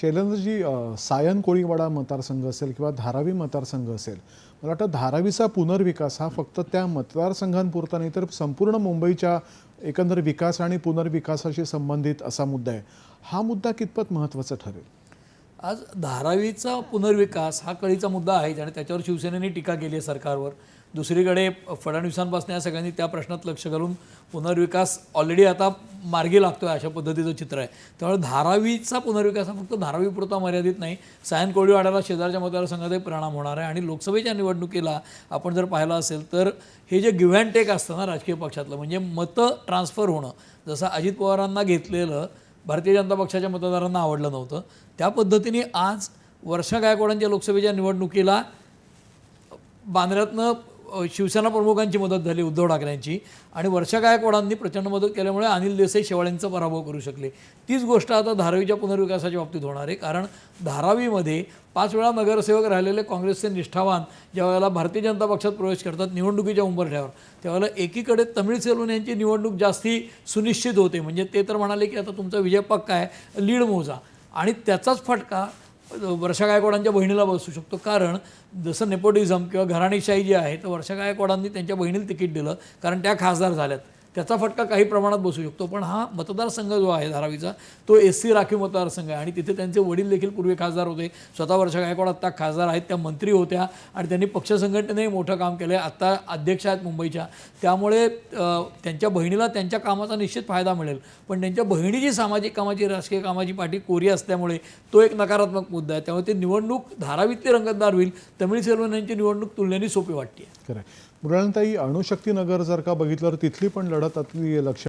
शैलेंद्रजी सायन कोळीवाडा मतदारसंघ असेल किंवा धारावी मतदारसंघ असेल मला वाटतं धारावीचा पुनर्विकास हा फक्त त्या मतदारसंघांपुरता नाही तर संपूर्ण मुंबईच्या एकंदर विकास आणि पुनर्विकासाशी संबंधित असा मुद्दा आहे. हा मुद्दा कितपत महत्त्वाचा ठरेल? आज धारावीचा पुनर्विकास हा कळीचा मुद्दा आहे आणि त्याच्यावर शिवसेनेने टीका केली आहे सरकारवर. दुसरीकडे फडणवीसांपासून या सगळ्यांनी त्या प्रश्नात लक्ष घालून पुनर्विकास ऑलरेडी आता मार्गी लागतो आहे अशा पद्धतीचं चित्र आहे. त्यामुळे धारावीचा पुनर्विकास हा फक्त धारावीपुरता मर्यादित नाही. सायन कोळीवाड्याला शेजारच्या मतदारसंघातही परिणाम होणार आहे आणि लोकसभेच्या निवडणुकीला आपण जर पाहिलं असेल तर हे जे गिव्ह अँड टेक असतं ना राजकीय पक्षातलं म्हणजे मतं ट्रान्सफर होणं. जसं अजित पवारांना घेतलेलं भारतीय जनता पक्षाच्या मतदारांना आवडलं नव्हतं. त्या पद्धतीने आज वर्षा गायकवाडांच्या लोकसभेच्या निवडणुकीला बांद्र्यातनं शिवसेना प्रमुखांची मदत झाली उद्धव ठाकरेंची. आणि वर्षा गायकवाडांनी प्रचंड मदत केल्यामुळे अनिल देसाई शेवाळ्यांचा पराभव करू शकले. तीच गोष्ट आता धारावीच्या पुनर्विकासाच्या बाबतीत होणार आहे. कारण धारावीमध्ये पाच वेळा नगरसेवक राहिलेले काँग्रेसचे निष्ठावान ज्यावेळेला भारतीय जनता पक्षात प्रवेश करतात निवडणुकीच्या उंबरठ्यावर त्यावेळेला एकीकडे तमिळ सेलून यांची निवडणूक जास्ती सुनिश्चित होते. म्हणजे ते तर म्हणाले की आता तुमचा विजय पक्का आहे लीड मोजा. आणि त्याचाच फटका वर्षा गायकवाडांच्या बहिणीला बसू शकतो. कारण जसं नेपोटिझम किंवा घराणेशाही जी आहे तर वर्षा गायकवाडांनी त्यांच्या बहिणीला तिकीट दिलं. कारण त्या खासदार झाल्यात. त्याचा फटका काही प्रमाणात बसू शकतो. पण हा मतदारसंघ जो आहे धारावीचा तो एस सी राखीव मतदारसंघ आहे. आणि तिथे त्यांचे वडील देखील पूर्वी खासदार होते. स्वतः वर्षा गायकवाड आत्ता खासदार आहेत. त्या मंत्री होत्या. आणि त्यांनी पक्ष संघटनेने मोठं काम केलं आहे आत्ता अध्यक्ष आहेत मुंबईच्या. त्यामुळे त्यांच्या बहिणीला त्यांच्या कामाचा निश्चित फायदा मिळेल. पण त्यांच्या बहिणीची सामाजिक कामाची राजकीय कामाची पाठी कोरी असल्यामुळे तो एक नकारात्मक मुद्दा आहे. त्यामुळे ते निवडणूक धारावीतली रंगतदार होईल. तमिळ सेल्वन यांची निवडणूक तुलनेने सोपी वाटते खरं मृणालताई अणुशक्ती नगर जर का बघितलं तर तिथली पण लढ लढत अगदी लक्ष